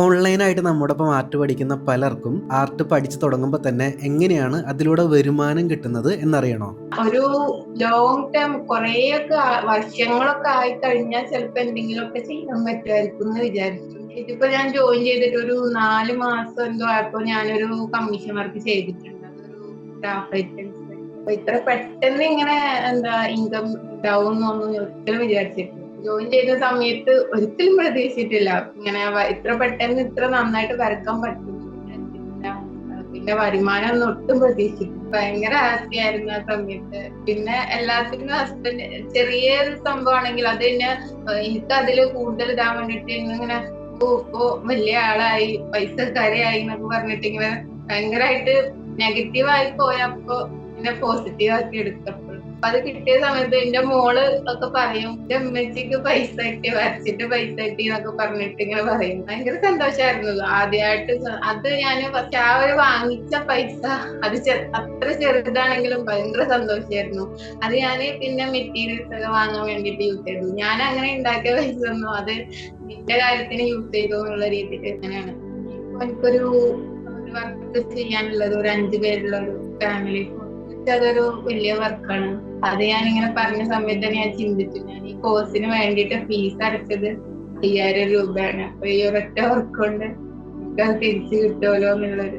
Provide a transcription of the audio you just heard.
ഓൺലൈനായിട്ട് നമ്മോടൊപ്പം ആർട്ട് പഠിക്കുന്ന പലർക്കും ആർട്ട് പഠിച്ചു തുടങ്ങുമ്പോൾ തന്നെ എങ്ങനെയാണ് അതിലൂടെ വരുമാനം കിട്ടുന്നത് എന്നറിയണോ? ഒരു ലോങ് ടേം കുറേയൊക്കെ വർഷങ്ങളൊക്കെ ആയി കഴിഞ്ഞാൽ ചിലപ്പോ എന്തെങ്കിലുമൊക്കെ ചെയ്യാൻ പറ്റുമായിരിക്കും എന്ന് വിചാരിച്ചു. ഇതിപ്പോ ഞാൻ ജോയിൻ ചെയ്തിട്ട് ഒരു നാല് മാസം എന്തോ ആയപ്പോ ഞാനൊരു കമ്മീഷൻ വർക്ക് ചെയ്തിട്ടുണ്ട്. ഇത്ര പെട്ടെന്ന് ഇങ്ങനെ എന്താ ഇൻകം ഡൗൺ എന്നൊന്നും ഒരിക്കലും വിചാരിച്ചിട്ടില്ല. ജോയിൻ ചെയ്ത സമയത്ത് ഒരിക്കലും പ്രതീക്ഷിച്ചിട്ടില്ല. ഇങ്ങനെ ഇത്ര പെട്ടെന്ന് ഇത്ര നന്നായിട്ട് വരക്കാൻ പറ്റും പിന്നെ വരുമാനം ഒന്നും ഒട്ടും പ്രതീക്ഷിച്ചു ഭയങ്കര ആയിരുന്നു ആ സമയത്ത്. പിന്നെ എല്ലാത്തിനും ഹസ്ബൻഡ് ചെറിയൊരു സംഭവമാണെങ്കിൽ അത് തന്നെ എനിക്ക് അതിൽ കൂടുതൽ ഇതാൻ വേണ്ടിട്ട് ഇങ്ങനെ ഓ വലിയ ആളായി പൈസക്കാരിയായി എന്നൊക്കെ പറഞ്ഞിട്ട് ഇങ്ങനെ ഭയങ്കരമായിട്ട് നെഗറ്റീവ് ആയി പോയപ്പോ പിന്നെ പോസിറ്റീവ് ആക്കി അപ്പൊ അത് കിട്ടിയ സമയത്ത് എന്റെ മോൾ ഒക്കെ പറയും എന്റെ അമ്മച്ചിക്ക് പൈസ കിട്ടി വരച്ചിട്ട് പൈസ കിട്ടി എന്നൊക്കെ പറഞ്ഞിട്ട് ഇങ്ങനെ പറയും. ഭയങ്കര സന്തോഷമായിരുന്നു ആദ്യമായിട്ട് അത് ഞാൻ പക്ഷെ ആ ഒരു വാങ്ങിച്ച പൈസ അത് അത്ര ചെറുതാണെങ്കിലും ഭയങ്കര സന്തോഷമായിരുന്നു അത് ഞാൻ പിന്നെ മെറ്റീരിയൽസ് ഒക്കെ വാങ്ങാൻ വേണ്ടിട്ട് യൂസ് ചെയ്തു. ഞാൻ അങ്ങനെ ഉണ്ടാക്കിയ പൈസ ഒന്നും അത് നിന്റെ കാര്യത്തിന് യൂസ് ചെയ്തു എന്നുള്ള രീതിയിൽ അങ്ങനെയാണ് എനിക്കൊരു വർക്ക് ചെയ്യാനുള്ളത് ഒരു അഞ്ചു പേരുള്ള ഒരു ഫാമിലി അതൊരു വലിയ വർക്കാണ്. അത് ഞാൻ ഇങ്ങനെ പറഞ്ഞ സമയത്ത് ഞാൻ ചിന്തിച്ചു. ഞാൻ ഈ കോഴ്സിന് വേണ്ടിയിട്ട് ഫീസ് അടച്ചത് അയ്യായിരം രൂപയാണ്. അപ്പൊ ഈ ഒരൊറ്റ വർക്ക് കൊണ്ട് തിരിച്ചു കിട്ടുമല്ലോ എന്നുള്ളൊരു